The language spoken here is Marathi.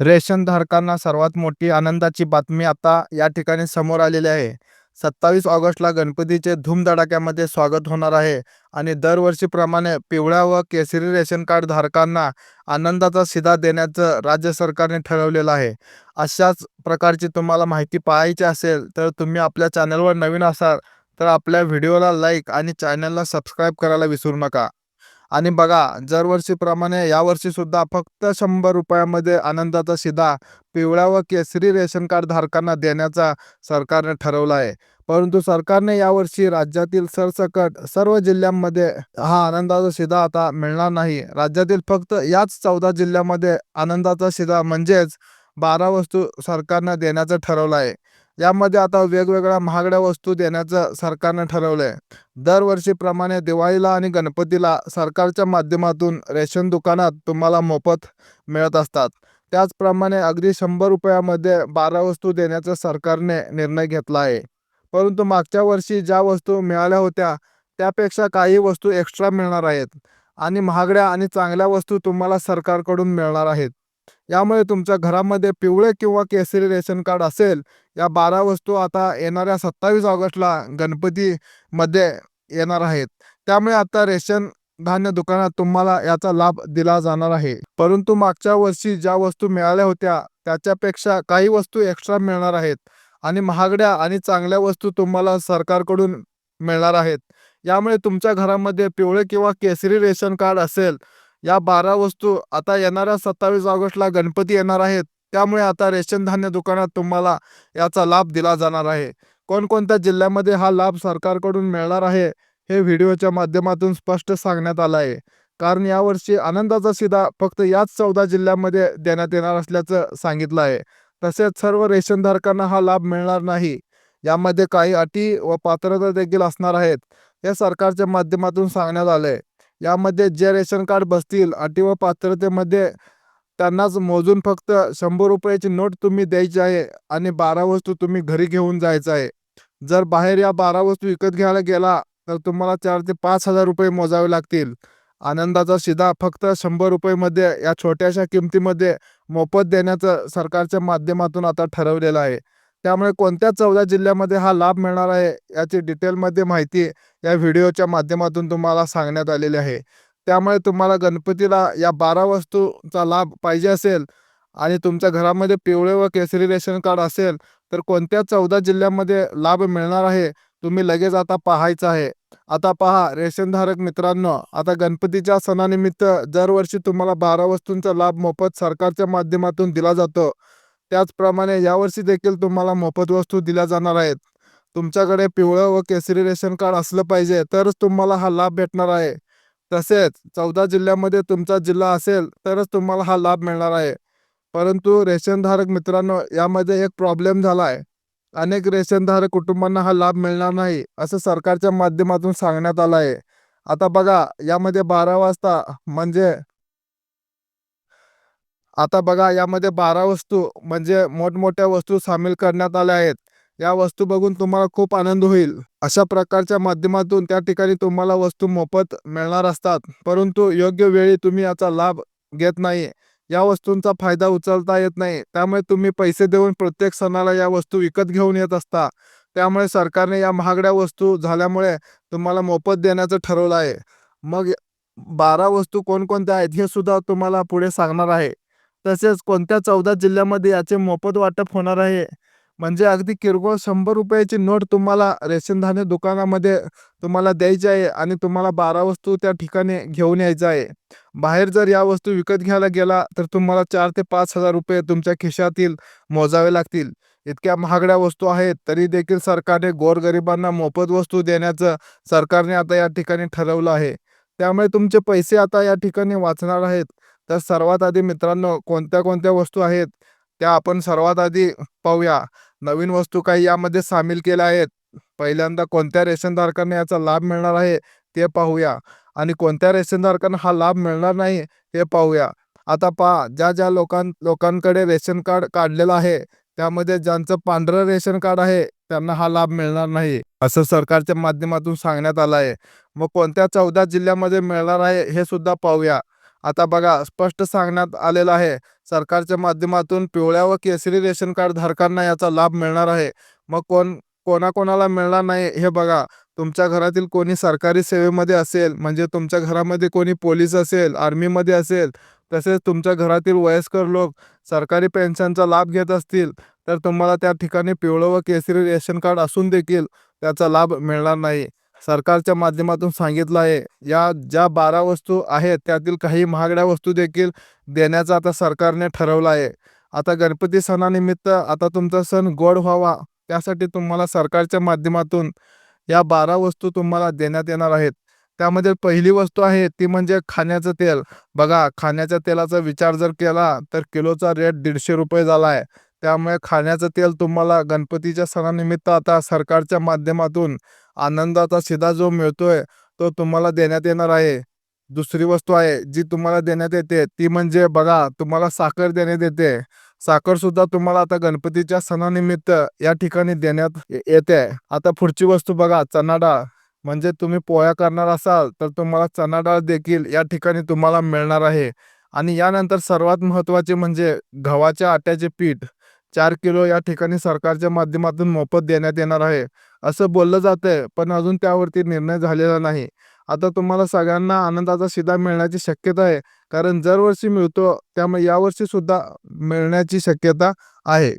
रेशन धारकांना सर्वात मोठी आनंदाची बातमी आता या ठिकाणी समोर आलेली आहे. सत्तावीस ऑगस्टला गणपतीचे धूमधडाक्यामध्ये स्वागत होणार आहे आणि दरवर्षीप्रमाणे पिवळ्या व केसरी रेशन कार्ड धारकांना आनंदाचा शिधा देण्याचं राज्य सरकारने ठरवलेलं आहे. अशाच प्रकारची तुम्हाला माहिती पाहायची असेल तर तुम्ही आपल्या चॅनलवर नवीन असाल तर आपल्या व्हिडिओला लाईक आणि चॅनलला सबस्क्राईब करायला विसरू नका. आणि बघा दरवर्षीप्रमाणे यावर्षी सुद्धा फक्त शंभर रुपयामध्ये आनंदाचा शिधा पिवळ्या व केसरी रेशन कार्ड धारकांना देण्याचा सरकारने ठरवला आहे. परंतु सरकारने यावर्षी राज्यातील सरसकट सर्व जिल्ह्यांमध्ये हा आनंदाचा शिधा आता मिळणार नाही. राज्यातील फक्त याच चौदा जिल्ह्यामध्ये आनंदाचा शिधा म्हणजेच बारा वस्तू सरकारनं देण्याचं ठरवलं आहे. यामध्ये आता वेगवेगळ्या महागड्या वस्तू देण्याचं सरकारनं ठरवलं आहे दरवर्षीप्रमाणे दिवाळीला आणि गणपतीला सरकारच्या माध्यमातून रेशन दुकानात तुम्हाला मोफत मिळत असतात. त्याचप्रमाणे अगदी शंभर रुपयामध्ये बारा वस्तू देण्याचा सरकारने निर्णय घेतला आहे. परंतु मागच्या वर्षी ज्या वस्तू मिळाल्या होत्या त्यापेक्षा काही वस्तू एक्स्ट्रा मिळणार आहेत आणि महागड्या आणि चांगल्या वस्तू तुम्हाला सरकारकडून मिळणार आहेत. यामुळे तुमच्या घरामध्ये पिवळे किंवा केसरी रेशन कार्ड असेल या बारा वस्तू आता येणाऱ्या सत्तावीस ऑगस्टला गणपतीमध्ये येणार आहेत. त्यामुळे आता रेशन धान्य दुकानात तुम्हाला याचा लाभ दिला जाणार आहे. परंतु मागच्या वर्षी ज्या वस्तू मिळाल्या होत्या त्याच्यापेक्षा काही वस्तू एक्स्ट्रा मिळणार आहेत आणि महागड्या आणि चांगल्या वस्तू तुम्हाला सरकारकडून मिळणार आहेत. यामुळे तुमच्या घरामध्ये पिवळे किंवा केसरी रेशन कार्ड असेल या बारा वस्तू आता येणाऱ्या सत्तावीस ऑगस्टला गणपती येणार आहेत. त्यामुळे आता रेशन धान्य दुकानात तुम्हाला याचा लाभ दिला जाणार आहे. कोणकोणत्या जिल्ह्यामध्ये हा लाभ सरकारकडून मिळणार आहे हे व्हिडिओच्या माध्यमातून स्पष्ट सांगण्यात आलं आहे. कारण यावर्षी आनंदाचा सीधा फक्त याच चौदा जिल्ह्यामध्ये देण्यात येणार असल्याचं सांगितलं आहे. तसेच सर्व रेशनधारकांना हा लाभ मिळणार नाही. यामध्ये काही अटी व पात्रता देखील असणार आहेत हे सरकारच्या माध्यमातून सांगण्यात आलं आहे यामध्ये जे रेशन कार्ड बसतील अटी व पात्रतेमध्ये त्यांनाच मोजून फक्त शंभर रुपयाची नोट तुम्ही द्यायची आहे आणि बारा वस्तू तुम्ही घरी घेऊन जायचं आहे. जर बाहेर या बारा वस्तू विकत घ्यायला गेला तर तुम्हाला चार ते पाच हजार रुपये मोजावे लागतील. आनंदाचा शिधा फक्त शंभर रुपयेमध्ये या छोट्याशा किमतीमध्ये मोफत देण्याचं सरकारच्या माध्यमातून आता ठरवलेलं आहे. त्यामुळे कोणत्या चौदा जिल्ह्यामध्ये हा लाभ मिळणार आहे याची डिटेलमध्ये माहिती या व्हिडिओच्या माध्यमातून तुम्हाला सांगण्यात आलेली आहे. त्यामुळे तुम्हाला गणपतीला या बारा वस्तूचा लाभ पाहिजे असेल आणि तुमच्या घरामध्ये पिवळे व केसरी रेशन कार्ड असेल तर कोणत्या चौदा जिल्ह्यामध्ये लाभ मिळणार आहे तुम्ही लगेच आता पाहायचं आहे. आता पहा रेशनधारक मित्रांनो आता गणपतीच्या सणानिमित्त दरवर्षी तुम्हाला बारा वस्तूंचा लाभ मोफत सरकारच्या माध्यमातून दिला जातो. त्याचप्रमाणे यावर्षी देखील तुम्हाला मोफत वस्तू दिल्या जाणार आहेत. तुमच्याकडे पिवळं व केसरी रेशन कार्ड असलं पाहिजे तरच तुम्हाला हा लाभ भेटणार आहे. तसेच चौदा जिल्ह्यामध्ये तुमचा जिल्हा असेल तरच तुम्हाला हा लाभ मिळणार आहे. परंतु रेशनधारक मित्रांनो यामध्ये एक प्रॉब्लेम झाला आहे अनेक रेशनधारक कुटुंबांना हा लाभ मिळणार नाही असं सरकारच्या माध्यमातून सांगण्यात आलं आहे आता बघा यामध्ये बारा वाजता म्हणजे आता बघा यामध्ये बारा वस्तू म्हणजे मोठमोठ्या वस्तू सामील करण्यात आल्या आहेत. या वस्तू बघून तुम्हाला खूप आनंद होईल. अशा प्रकारच्या माध्यमातून त्या ठिकाणी तुम्हाला वस्तू मोफत मिळणार असतात. परंतु योग्य वेळी तुम्ही याचा लाभ घेत नाही. या वस्तूंचा फायदा उचलता येत नाही. त्यामुळे तुम्ही पैसे देऊन प्रत्येक सणाला या वस्तू विकत घेऊन येत असता. त्यामुळे सरकारने या महागड्या वस्तू झाल्यामुळे तुम्हाला मोफत देण्याचं ठरवलं आहे. मग बारा वस्तू कोणकोणत्या आहेत हे सुद्धा तुम्हाला पुढे सांगणार आहे. तसेच कोणत्या चौदा जिल्ह्यामध्ये याचे मोफत वाटप होणार आहे? म्हणजे अगदी किरकोळ शंभर रुपयाची नोट तुम्हाला रेशन धान्य दुकानामध्ये तुम्हाला द्यायची आहे आणि तुम्हाला बारा वस्तू त्या ठिकाणी घेऊन यायचं आहे. बाहेर जर या वस्तू विकत घ्यायला गेला तर तुम्हाला चार ते पाच हजार रुपये तुमच्या खिशातील मोजावे लागतील. इतक्या महागड्या वस्तू आहेत तरी देखील सरकारने गोरगरिबांना मोफत वस्तू देण्याचं सरकारने आता या ठिकाणी ठरवलं आहे. त्यामुळे तुमचे पैसे आता या ठिकाणी वाचणार आहेत. तर सर्वात आधी मित्रांनो कोणत्या कोणत्या वस्तू आहेत त्या आपण सर्वात आधी पाहूया. नवीन वस्तू काही यामध्ये सामील केल्या आहेत. पहिल्यांदा कोणत्या रेशनधारकांना याचा लाभ मिळणार आहे ते पाहूया. आणि कोणत्या रेशनधारकांना हा लाभ मिळणार नाही ते पाहूया. आता पहा ज्या ज्या लोकां लोकांकडे रेशन कार्ड काढलेलं आहे त्यामध्ये ज्यांचं पांढरं रेशन कार्ड आहे त्यांना हा लाभ मिळणार नाही असं सरकारच्या माध्यमातून सांगण्यात आलं आहे मग कोणत्या चौदा जिल्ह्यामध्ये मिळणार आहे हे सुद्धा पाहूया. आता बघा स्पष्ट सांगण्यात आलेलं आहे सरकारच्या माध्यमातून पिवळ्या व केसरी रेशन कार्ड धारकांना याचा लाभ मिळणार आहे. मग कोण कोणाकोणाला मिळणार नाही हे बघा. तुमच्या घरातील कोणी सरकारी सेवेमध्ये असेल म्हणजे तुमच्या घरामध्ये कोणी पोलीस असेल आर्मीमध्ये असेल तसेच तुमच्या घरातील वयस्कर लोक सरकारी पेन्शनचा लाभ घेत असतील तर तुम्हाला त्या ठिकाणी पिवळं व केसरी रेशन कार्ड असून देखील त्याचा लाभ मिळणार नाही. सरकारच्या माध्यमातून सांगितलं आहे. या ज्या बारा वस्तू आहेत त्यातील काही महागड्या वस्तू देखील देण्याचं आता सरकारने ठरवलं आहे. आता गणपती सणानिमित्त आता तुमचा सण गोड व्हावा त्यासाठी तुम्हाला सरकारच्या माध्यमातून या बारा वस्तू तुम्हाला देण्यात येणार आहेत. त्यामध्ये पहिली वस्तू आहे ती म्हणजे खाण्याचं तेल. बघा खाण्याच्या तेलाचा विचार जर केला तर किलोचा रेट दीडशे रुपये झाला आहे. त्यामुळे खाण्याचं तेल तुम्हाला गणपतीच्या सणानिमित्त आता सरकारच्या माध्यमातून आनंदाचा शिधा जो मिळतोय तो तुम्हाला देण्यात येणार आहे. दुसरी वस्तू आहे जी तुम्हाला देण्यात येते ती म्हणजे बघा तुम्हाला साखर देण्यात येते साखरसुद्धा तुम्हाला आता गणपतीच्या सणानिमित्त या ठिकाणी देण्यात येते. आता पुढची वस्तू बघा चना डाळ म्हणजे तुम्ही पोळ्या करणार असाल तर तुम्हाला चना डाळ देखील या ठिकाणी तुम्हाला मिळणार आहे. आणि यानंतर सर्वात महत्त्वाचे म्हणजे गव्हाच्या आट्याचे पीठ. चार किलो या ठिकाणी सरकारच्या माध्यमातून मोफत देण्यात येणार आहे. असं बोललं जातंय पण अजून त्यावरती निर्णय झालेला नाही. आता तुम्हाला सगळ्यांना आनंदाचा शिदा मिळण्याची शक्यता आहे कारण दरवर्षी मिळतो त्यामुळे यावर्षी सुद्धा मिळण्याची शक्यता आहे.